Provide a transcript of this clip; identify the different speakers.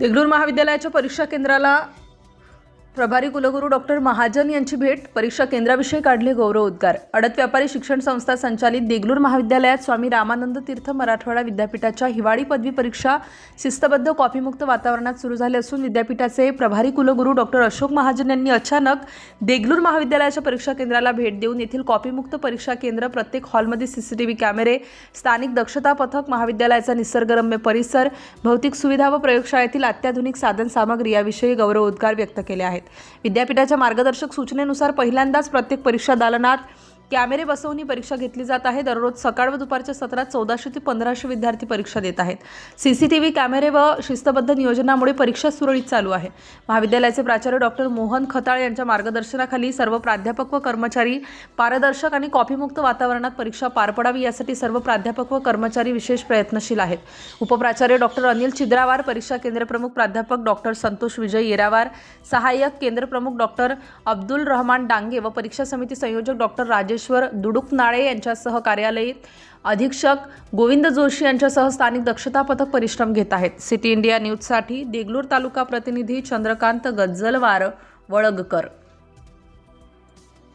Speaker 1: देगलूर महाविद्यालयाच्या परीक्षा केंद्राला प्रभारी कुलगुरू डॉक्टर महाजन यांची भेट परीक्षा केंद्राविषयी काढले गौरव उद्गार अडत व्यापारी शिक्षण संस्था संचालित देगलूर महाविद्यालयात स्वामी रामानंद तीर्थ मराठवाडा विद्यापीठाच्या हिवाळी पदवी परीक्षा शिस्तबद्ध कॉपीमुक्त वातावरणात सुरू झाले असून विद्यापीठाचे प्रभारी कुलगुरू डॉक्टर अशोक महाजन यांनी अचानक देगलूर महाविद्यालयाच्या परीक्षा केंद्राला भेट देऊन येथील कॉपीमुक्त परीक्षा केंद्र प्रत्येक हॉलमध्ये सीसीटीव्ही कॅमेरे स्थानिक दक्षता पथक महाविद्यालयाचा निसर्गरम्य परिसर भौतिक सुविधा व प्रयोगशाळेतील अत्याधुनिक साधन सामग्री याविषयी गौरव उद्गार व्यक्त केले आहेत विद्यापीठाच्या मार्गदर्शक सूचनेनुसार पहिल्यांदाच प्रत्येक परीक्षा दालनात कॅमेरे बसवून ही परीक्षा घेतली जात आहे दररोज सकाळ व दुपारच्या सत्रात चौदाशे ते पंधराशे विद्यार्थी परीक्षा देत आहेत सी सी टी व्ही कॅमेरे व शिस्तबद्ध नियोजनामुळे परीक्षा सुरळीत चालू आहे महाविद्यालयाचे प्राचार्य डॉक्टर मोहन खताळ यांच्या मार्गदर्शनाखाली सर्व प्राध्यापक व कर्मचारी पारदर्शक आणि कॉफीमुक्त वातावरणात परीक्षा पार पडावी यासाठी सर्व प्राध्यापक व कर्मचारी विशेष प्रयत्नशील आहेत उपप्राचार्य डॉक्टर अनिल छिद्रावार परीक्षा केंद्रप्रमुख प्राध्यापक डॉक्टर संतोष विजय येरावार सहाय्यक केंद्रप्रमुख डॉक्टर अब्दुल रहमान डांगे व परीक्षा समिती संयोजक डॉक्टर राजेश दुडुकनाळे यांच्यासह कार्यालयीत अधीक्षक गोविंद जोशी यांच्यासह स्थानिक दक्षता पथक परिश्रम घेत आहेत सिटी इंडिया न्यूजसाठी देगलूर तालुका प्रतिनिधी चंद्रकांत गज्जलवार वळगकर